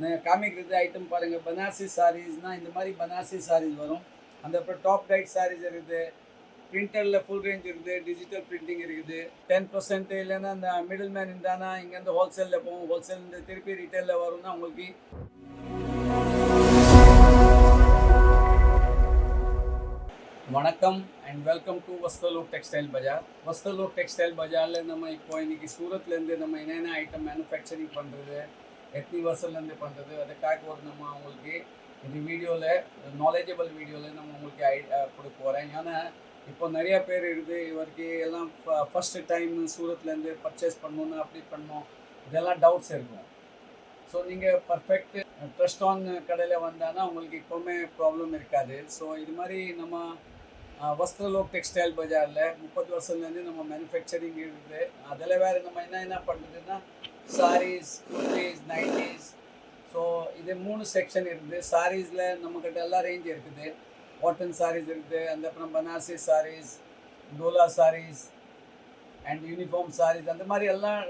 Comic காமிக்கிறது item பாருங்கள் பனாரசி சாரீஸ்னால் இந்த மாதிரி பனாரசி சாரீஸ் வரும். அந்த அப்புறம் டாப் டைட் சாரீஸ் இருக்குது. பிரிண்டரில் ஃபுல் ரேஞ்ச் இருக்குது. டிஜிட்டல் பிரிண்டிங் இருக்குது. டென் பர்சன்ட் இல்லைன்னா அந்த மிடில் மேன் இருந்தானா இங்கேருந்து ஹோல்சேலில் போகும். ஹோல்சேல் திருப்பி ரீட்டெயிலில் வரும்னா உங்களுக்கு வணக்கம் and welcome to Vastalok textile Bazaar Vastalok textile பஜாரில் நம்ம இப்போ இன்னைக்கு சூரத்லேருந்து நம்ம என்னென்ன ஐட்டம் மேனுஃபேக்சரிங் பண்ணுறது எத்தனை வருஷம்லேருந்து பண்ணுறது அதுக்காக ஒரு நம்ம உங்களுக்கு இந்த வீடியோவில் நாலேஜபிள் வீடியோவில் நம்ம உங்களுக்கு ஐ கொடுக்க போகிறேன் ஏன்னா இப்போ நிறையா பேர் இருக்குது இவருக்கு எல்லாம் ஃபஸ்ட்டு டைம் சூரத்லேருந்து பர்ச்சேஸ் பண்ணணுன்னு அப்படி பண்ணணும் இதெல்லாம் டவுட்ஸ் இருக்கும். ஸோ நீங்கள் பர்ஃபெக்ட் ட்ரஸ்ட் ஆன் கடையில் வந்தானா உங்களுக்கு எப்போவுமே ப்ராப்ளம் இருக்காது. ஸோ இது மாதிரி நம்ம வஸ்திரலோக் டெக்ஸ்டைல் பஜாரில் முப்பது வருஷத்துலேருந்து நம்ம மேனுஃபேக்சரிங் இருக்குது. அதில் வேறு நம்ம என்ன என்ன பண்ணுறதுன்னா சாரீஸ் குர்த்திஸ் நைட்டிஸ் ஸோ இது மூணு செக்ஷன் இருக்குது சாரீஸில் நம்மக்கிட்ட எல்லா ரேஞ்ச் இருக்குது. காட்டன் சாரீஸ் இருக்குது. அந்த அப்புறம் Banarasi saris Dola saris and uniform saris அந்த மாதிரி எல்லாம்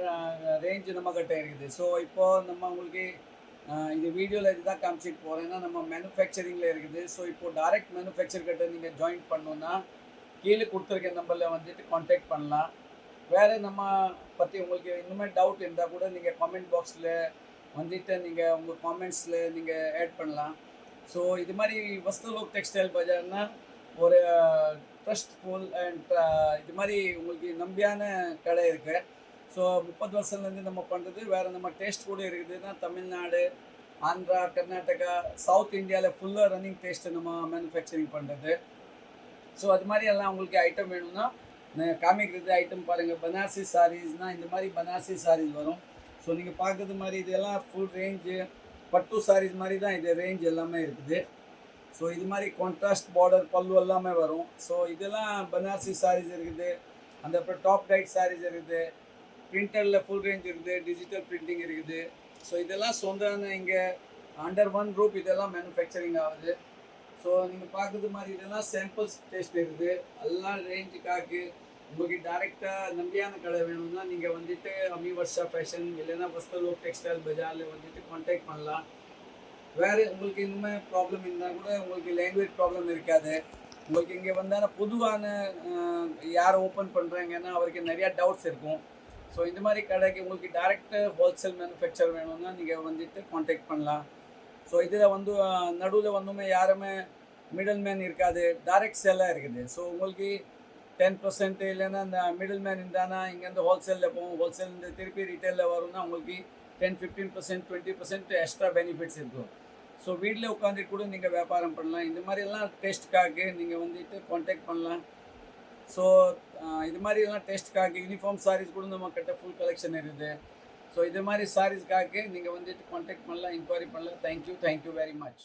ரேஞ்ச் நம்மக்கிட்ட இருக்குது. ஸோ இப்போது நம்ம உங்களுக்கு இது இந்த வீடியோவில் இதுதான் காமிச்சிட்டு போகிறேன்னா நம்ம மேனுஃபேக்சரிங்கில் இருக்குது. ஸோ இப்போ டைரக்ட் மேனுஃபேக்சர் கிட்ட நீங்கள் ஜாயின் பண்ணணுன்னா கீழே கொடுத்துருக்க நம்பரில் வந்துட்டு காண்டாக்ட் பண்ணலாம். வேறு நம்ம பற்றி உங்களுக்கு இன்னுமே டவுட் இருந்தால் கூட நீங்கள் காமெண்ட் பாக்ஸில் வந்துட்டு நீங்கள் உங்கள் காமெண்ட்ஸில் நீங்கள் ஆட் பண்ணலாம். ஸோ இது மாதிரி வஸ்துலோக் டெக்ஸ்டைல் பஜார்னா ஒரு ட்ரஸ்ட்ஃபுல் அண்ட் இது மாதிரி உங்களுக்கு நம்பியான கடை இருக்குது ஸோ முப்பது வருஷத்துலேருந்து நம்ம பண்ணுறது வேறு நம்ம டேஸ்ட் கூட இருக்குதுன்னா தமிழ்நாடு ஆந்திரா கர்நாடகா சவுத் இந்தியாவில் ஃபுல்லாக ரன்னிங் டேஸ்ட்டு நம்ம மேனுஃபேக்சரிங் பண்ணுறது ஸோ அது மாதிரி எல்லாம் உங்களுக்கு ஐட்டம் வேணும்னா காமிக்கிறது ஐட்டம் பாருங்கள் பனாரசி சாரீஸ்னால் இந்த மாதிரி பனாரசி சாரீஸ் வரும். ஸோ நீங்கள் பார்க்குறது மாதிரி இதெல்லாம் ஃபுல் ரேஞ்சு பட்டு சாரீஸ் மாதிரி தான் இது ரேஞ்ச் எல்லாமே இருக்குது. ஸோ இது மாதிரி கான்ட்ராஸ்ட் பார்டர் பல்லு எல்லாமே வரும். ஸோ இதெல்லாம் பனாரசி சாரீஸ் இருக்குது. அந்த அப்புறம் டாப் டைட் சாரீஸ் இருக்குது. பிரிண்டரில் ஃபுல் ரேஞ்ச் இருக்குது. டிஜிட்டல் பிரிண்டிங் இருக்குது. ஸோ இதெல்லாம் சொந்த இங்கே அண்டர் ஒன் ரூப் இதெல்லாம் மேனுஃபேக்சரிங் ஆகுது. ஸோ நீங்கள் பார்க்குறது மாதிரி இதெல்லாம் சாம்பிள்ஸ் டேஸ்ட் இருக்குது. எல்லாம் ரேஞ்சுக்காக்கு உங்களுக்கு டேரெக்டாக நம்பியான கடை வேணும்னா நீங்கள் வந்துட்டு அமி வர்ஷா ஃபேஷன் இல்லைன்னா வஸ்தலோக் டெக்ஸ்டைல் பஜாரில் வந்துட்டு காண்டாக்ட் பண்ணலாம். வேறு உங்களுக்கு இன்னுமே ப்ராப்ளம் இருந்தால் கூட உங்களுக்கு லாங்குவேஜ் ப்ராப்ளம் இருக்காது. உங்களுக்கு இங்கே வந்தால் பொதுவான யார் ஓப்பன் பண்ணுறாங்கன்னா அவருக்கு நிறையா டவுட்ஸ் இருக்கும். ஸோ இந்த மாதிரி கடைக்கு உங்களுக்கு டேரெக்ட் ஹோல்சேல் மேனுஃபேக்சர் வேணும்னா நீங்கள் வந்துட்டு காண்டாக்ட் பண்ணலாம். ஸோ இதில் வந்து நடுவில் வந்துமே யாருமே மிடில் மேன் இருக்காது. டைரக்ட் சேலாக இருக்குது. ஸோ உங்களுக்கு டென் பர்சன்ட் இல்லைன்னா அந்த மிடில் மேன் இருந்தானா இங்கேருந்து ஹோல்சேலில் போகும் ஹோல்சேல் திருப்பி ரீட்டெயிலில் வரும்னா உங்களுக்கு ten fifteen percent twenty percent extra benefits இருக்கும். ஸோ வீட்டில் உட்காந்துட்டு கூட நீங்கள் வியாபாரம் பண்ணலாம். இந்த மாதிரிலாம் டேஸ்ட்காக நீங்கள் வந்துட்டு காண்டாக்ட் பண்ணலாம். ஸோ இது மாதிரிலாம் டேஸ்ட்காக யூனிஃபார்ம் சாரீஸ் கூட நம்ம கிட்ட ஃபுல் கலெக்ஷன் இருக்குது. ஸோ இது மாதிரி சாரீஸ்க்காக நீங்கள் வந்துட்டு காண்டாக்ட் பண்ணலாம் இன்கொயரி பண்ணலாம். Thank you thank you very much